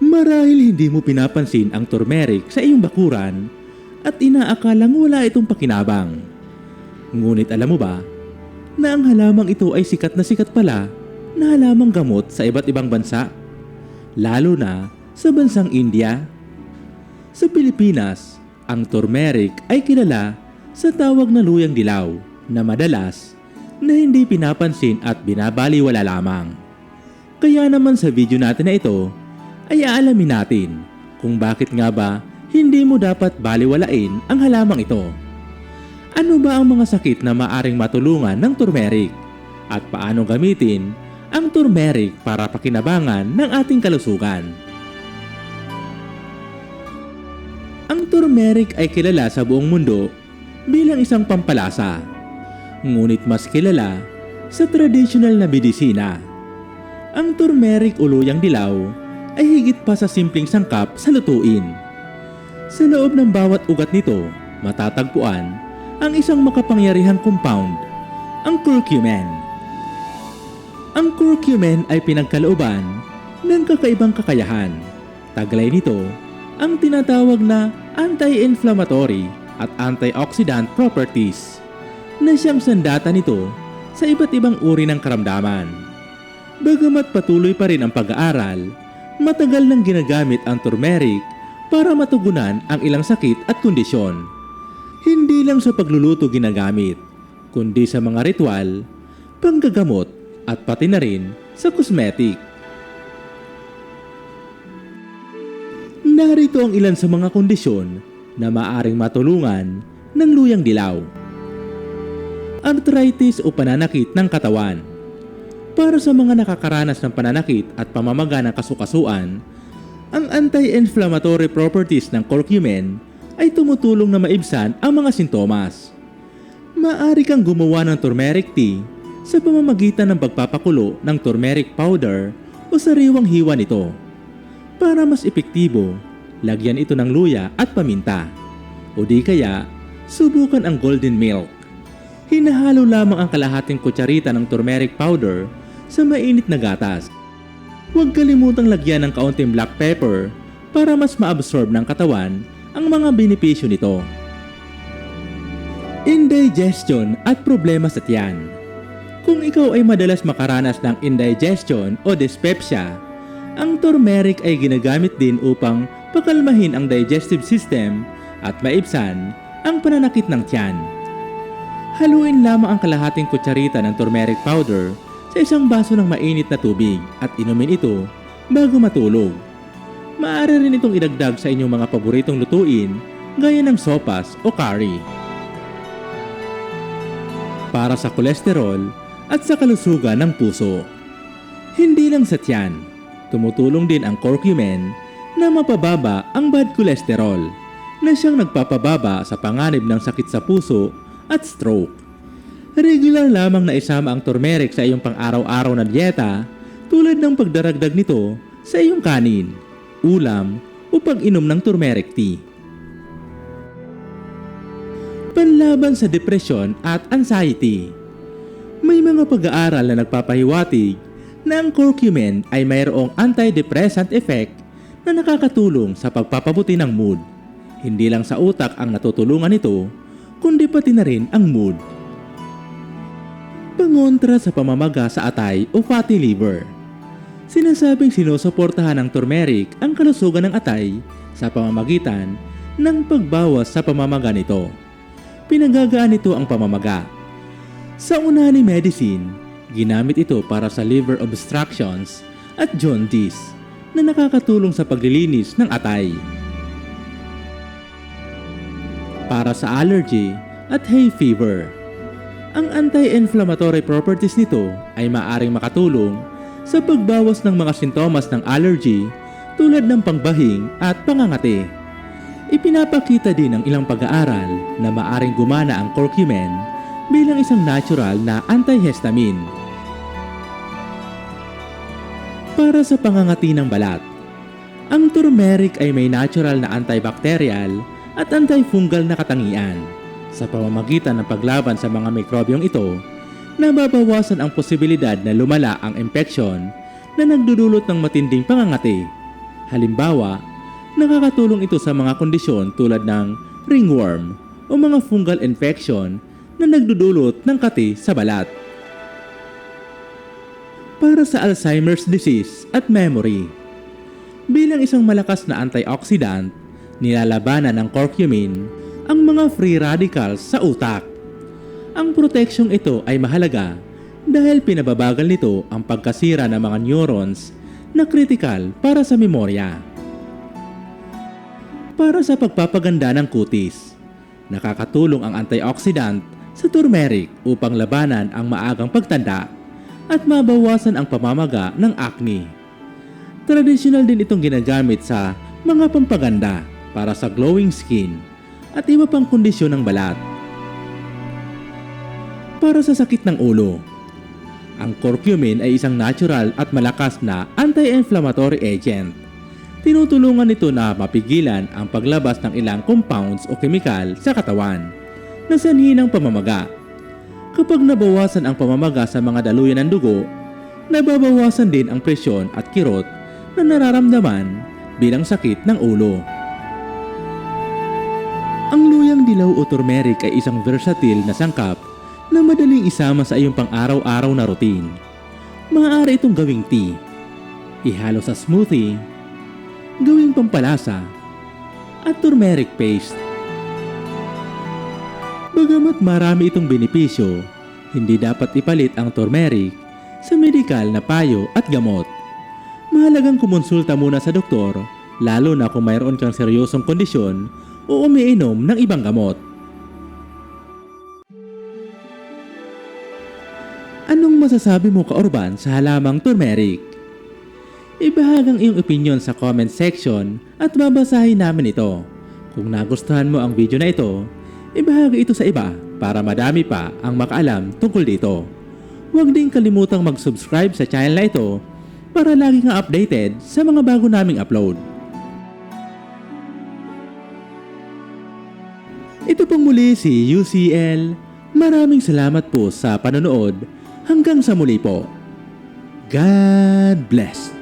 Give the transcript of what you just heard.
Marahil hindi mo pinapansin ang turmeric sa iyong bakuran at inaakalang wala itong pakinabang. Ngunit alam mo ba na ang halamang ito ay sikat na sikat pala na halamang gamot sa iba't ibang bansa? Lalo na sa bansang India. Sa Pilipinas, ang turmeric ay kilala sa tawag na luyang dilaw na madalas na hindi pinapansin at binabaliwala lamang. Kaya naman sa video natin na ito ay aalamin natin kung bakit nga ba hindi mo dapat baliwalain ang halamang ito. Ano ba ang mga sakit na maaring matulungan ng turmeric at paano gamitin ang turmeric para pakinabangan ng ating kalusugan? Ang turmeric ay kilala sa buong mundo bilang isang pampalasa. Ngunit mas kilala sa traditional na medisina. Ang turmeric o luyang dilaw ay higit pa sa simpleng sangkap sa lutuin. Sa loob ng bawat ugat nito, matatagpuan ang isang makapangyarihang compound, ang curcumin. Ang curcumin ay pinagkalooban ng kakaibang kakayahan. Taglay nito ang tinatawag na anti-inflammatory at antioxidant properties na siyang sandata nito sa iba't ibang uri ng karamdaman. Bagamat patuloy pa rin ang pag-aaral, matagal nang ginagamit ang turmeric para matugunan ang ilang sakit at kondisyon. Hindi lang sa pagluluto ginagamit, kundi sa mga ritual, panggagamot at pati na rin sa cosmetic. Narito ang ilan sa mga kondisyon na maaring matulungan ng luyang dilaw. Arthritis o pananakit ng katawan. Para sa mga nakakaranas ng pananakit at pamamaga ng kasukasuan, ang anti-inflammatory properties ng curcumin ay tumutulong na maibsan ang mga sintomas. Maaari kang gumawa ng turmeric tea sa pamamagitan ng pagpapakulo ng turmeric powder o sariwang hiwa nito. Para mas epektibo, lagyan ito ng luya at paminta. O di kaya, subukan ang golden milk. Hinahalo lamang ang kalahating kutsarita ng turmeric powder sa mainit na gatas. Huwag kalimutang lagyan ng kaunting black pepper para mas maabsorb ng katawan ang mga benepisyo nito. Indigestion at problema sa tiyan. Kung ikaw ay madalas makaranas ng indigestion o dyspepsia, ang turmeric ay ginagamit din upang pakalmahin ang digestive system at maibsan ang pananakit ng tiyan. Haluin lamang ang kalahating kutsarita ng turmeric powder sa isang baso ng mainit na tubig at inumin ito bago matulog. Maaari rin itong idagdag sa inyong mga paboritong lutuin gaya ng sopas o curry. Para sa kolesterol at sa kalusugan ng puso. Hindi lang sa tiyan, tumutulong din ang curcumin na mapababa ang bad cholesterol na siyang nagpapababa sa panganib ng sakit sa puso at stroke. Regular lamang na isama ang turmeric sa iyong pang-araw-araw na dieta tulad ng pagdaragdag nito sa iyong kanin, ulam o pag-inom ng turmeric tea. Panlaban sa depresyon at anxiety. May mga pag-aaral na nagpapahiwatig na ang curcumin ay mayroong antidepressant effect na nakakatulong sa pagpapabuti ng mood. Hindi lang sa utak ang natutulungan nito, kundi pati na rin ang mood. Pangontra sa pamamaga sa atay o fatty liver. Sinasabing sinusuportahan ng turmeric ang kalusugan ng atay sa pamamagitan ng pagbawas sa pamamaga nito. Pinagagaan nito ang pamamaga. Sa unani medicine, ginamit ito para sa liver obstructions at jaundice na nakakatulong sa paglilinis ng atay. Para sa allergy at hay fever, ang anti-inflammatory properties nito ay maaring makatulong sa pagbawas ng mga sintomas ng allergy tulad ng pangbahing at pangangati. Ipinapakita din ng ilang pag-aaral na maaring gumana ang curcumin bilang isang natural na antihistamine para sa pangangati ng balat. Ang turmeric ay may natural na antibacterial at antifungal na katangian. Sa pamamagitan ng paglaban sa mga mikrobyong ito, nababawasan ang posibilidad na lumala ang impeksyon na nagdudulot ng matinding pangangati. Halimbawa, nakakatulong ito sa mga kondisyon tulad ng ringworm o mga fungal infection na nagdudulot ng kati sa balat. Para sa Alzheimer's disease at memory, bilang isang malakas na antioxidant, nilalabanan ng curcumin ang mga free radicals sa utak. Ang proteksyong ito ay mahalaga dahil pinababagal nito ang pagkasira ng mga neurons na kritikal para sa memorya. Para sa pagpapaganda ng kutis, nakakatulong ang antioxidant sa turmeric upang labanan ang maagang pagtanda at mabawasan ang pamamaga ng acne. Traditional din itong ginagamit sa mga pampaganda para sa glowing skin at iba pang kondisyon ng balat. Para sa sakit ng ulo, ang curcumin ay isang natural at malakas na anti-inflammatory agent. Tinutulungan nito na mapigilan ang paglabas ng ilang compounds o kemikal sa katawan na sanhi ng pamamaga. Kapag nabawasan ang pamamaga sa mga daluyan ng dugo, nababawasan din ang presyon at kirot na nararamdaman bilang sakit ng ulo. Dilaw o turmeric ay isang versatile na sangkap na madaling isama sa iyong pang-araw-araw na routine. Maaari itong gawing tea, ihalo sa smoothie, gawing pampalasa, at turmeric paste. Bagamat marami itong benepisyo, hindi dapat ipalit ang turmeric sa medikal na payo at gamot. Mahalagang kumonsulta muna sa doktor, lalo na kung mayroon kang seryosong kondisyon o umiinom ng ibang gamot. Anong masasabi mo ka-urban sa halamang turmeric? Ibahag ang iyong opinion sa comment section at babasahin namin ito. Kung nagustuhan mo ang video na ito, ibahagi ito sa iba para madami pa ang makaalam tungkol dito. Huwag din kalimutang mag-subscribe sa channel na ito para lagi kang updated sa mga bago naming upload. Ito pong muli si UCL. Maraming salamat po sa panonood. Hanggang sa muli po. God bless.